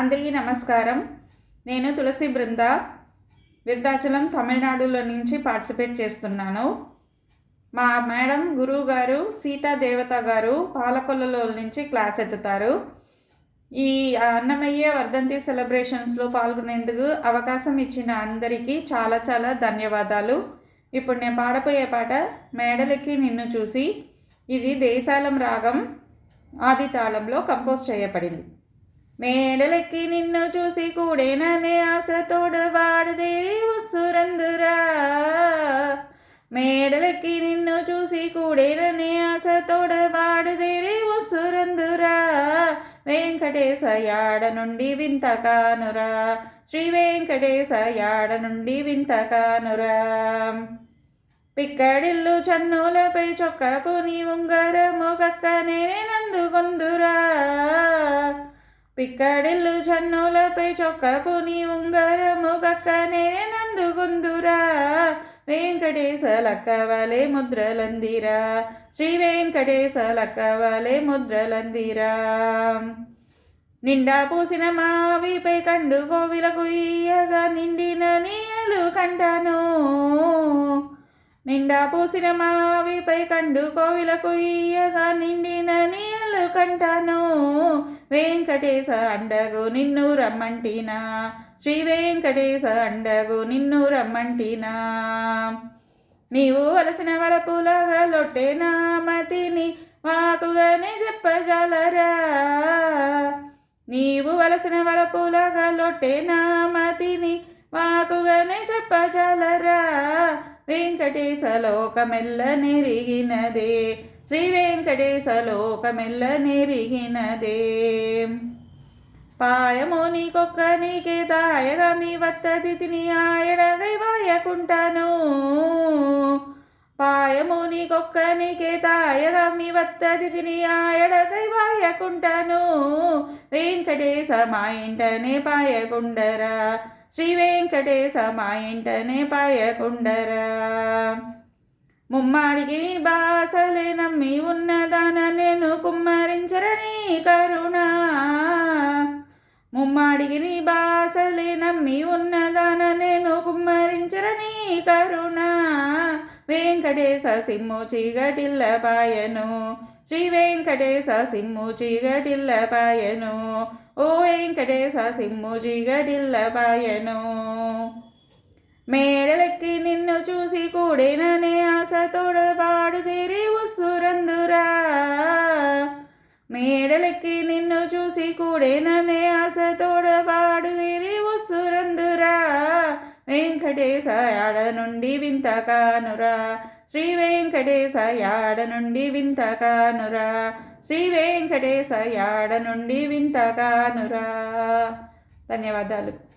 అందరికీ నమస్కారం. నేను తులసి బృంద విరుదాచలం తమిళనాడులో నుంచి పార్టిసిపేట్ చేస్తున్నాను. మా మేడం గురువు గారు సీతా దేవత గారు పాలకొల్లలో నుంచి క్లాస్ ఎత్తుతారు. ఈ అన్నమయ్య వర్ధంతి సెలబ్రేషన్స్లో పాల్గొనేందుకు అవకాశం ఇచ్చిన అందరికీ చాలా చాలా ధన్యవాదాలు. ఇప్పుడు నేను పాడపోయే పాట మేడలకి నిన్ను చూసి ఇది దేశాలం రాగం ఆది తాళంలో కంపోజ్ చేయబడింది. మేడలెక్కి నిన్ను చూసి కూడేననే ఆశతోడు వాడుదేరి ఉస్సురందురా మేడలెక్కి నిన్ను చూసి కూడేననే ఆశతోడు వాడుదేరి ఉస్సురందురా వెంకటేశయాడ నుండి వింత కానురా శ్రీ వెంకటేశయాడ నుండి వింత కానురా పిక్కడిల్లు చన్నులపై చొక్కపు నీ ఉంగరము కక్క నేనే నందుకొందురా పిక్కడిల్లు చన్నులపై చొక్కపుని ఉంగరము పక్కనే నందుగుందురా వెంకటేశ లక్కవలే ముద్రలందిరా. శ్రీ వెంకటేశ లక్కవలే ముద్రలందిరా. నిండా పూసిన మావిపై కండు కోవిలకు ఇయ్యగా నిండిన నీయలు కంటాను. నిండా పూసిన మావిపై కండు కోవిలకు ఇయ్యగా నిండిన కంటాను వెంకటేశ అండగు నిన్ను రమ్మంటినా. శ్రీ వెంకటేశ అండగు నిన్ను రమ్మంటినా. నీవు వలసిన వలపులగా లొట్టేనా మతిని వాకుగానే చెప్పజాలరా నీవు వలసిన వలపులగా లొట్టేనా మతిని వాకుగానే చెప్పజాలరా వెంకటేశ లోకమెల్ల నెరిగినదే. శ్రీ వెంకటేశ లోకమెల్ల నెరిగినదే. పాయము నీకే దాయగా మీ వత్తది తిని ఆయడగై వాయకుంటాను. పాయమునికొక్క నీకే తాయగా మీ వత్తది తిని ఆయడగై వాయకుంటాను. వెంకటేశ మా ఇంటనే పాయకుండరా. శ్రీ వెంకటేశ మా ఇంటనే పాయకుండరా. ముమ్మాడికి బాసలే నమ్మి ఉన్నదాన నేను కుమ్మరించరని కరుణ. ముమ్మాడికి నీ బాసలే నమ్మి ఉన్నదాన నేను కుమ్మరించరని కరుణ. వెంకటేశ సిమ్ము చీగటిల్ల పాయను. శ్రీ వెంకటేశ సిమ్ము చీగటిల్ల పాయను. ఓ వెంకటేశ సిమ్ము చీగటిల్ల పాయను. మేడలెక్కి నిన్ను చూసి కూడేననే ఆశతోడ పాడుదేరి ఉస్సురందురా. మేడలెక్కి నిన్ను చూసి కూడేననే ఆశతోడ పాడుదేరి ఉస్సురందురా. వెంకటేశ నుండి వింత కానురా. శ్రీ వెంకటేశయాడ నుండి వింత కానురా. శ్రీ వెంకటేశ యాడ నుండి వింత కానురా. ధన్యవాదాలు.